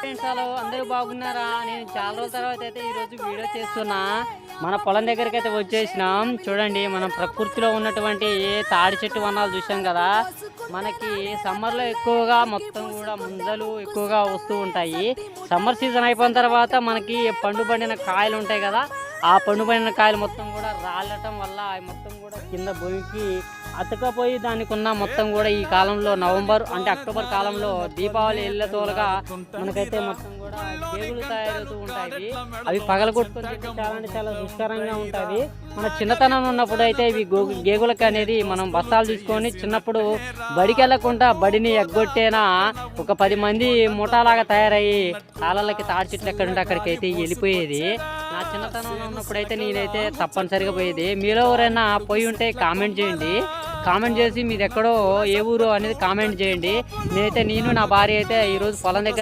Friends hello అందరూ బాగున్నారా? నేను చాలా రోజుల తర్వాత అయితే ఈరోజు వీడియో చేస్తున్నా. మన పొలం దగ్గరికి అయితే వచ్చేసినాం. చూడండి మనం ప్రకృతిలో ఉన్నటువంటి తాడి చెట్టు వనాలు చూసాం కదా. మనకి సమ్మర్లో ఎక్కువగా మొత్తం కూడా ముంజలు ఎక్కువగా వస్తూ ఉంటాయి. సమ్మర్ సీజన్ అయిపోయిన తర్వాత మనకి పండు పండిన కాయలు ఉంటాయి కదా ఆ పండు కాయలు మొత్తం కూడా రాలటం వల్ల అవి మొత్తం కూడా కింద బొంకి అతకపోయి దానికి ఉన్న మొత్తం కూడా ఈ కాలంలో నవంబర్ అంటే అక్టోబర్ కాలంలో దీపావళి వెళ్ళతోలుగా మనకైతే మొత్తం కూడా గేగులు తయారవుతూ ఉంటాయి. అవి పగలగొట్టుకొని చాలా అంటే చాలా రుచికరంగా ఉంటుంది మన చిన్నతనం ఉన్నప్పుడు అయితే ఇవి గో- గేగులకి అనేది మనం బస్తాలు తీసుకొని చిన్నప్పుడు బడికి వెళ్ళకుండా బడిని ఎగ్గొట్టేనా ఒక పది మంది ముఠాలాగా తయారయ్యి కాలాలకి తాడి చెట్లు ఎక్కడుంటే అక్కడికి అయితే వెళ్ళిపోయేది. నా చిన్నతనంలో ఉన్నప్పుడు అయితే నేనైతే తప్పనిసరిగా పోయేది. మీలో ఎవరైనా పోయి ఉంటే కామెంట్ చేయండి. కామెంట్ చేసి మీది ఎక్కడో ఏ ఊరు అనేది కామెంట్ చేయండి. నేనైతే నేను నా భార్య అయితే ఈరోజు పొలం దగ్గర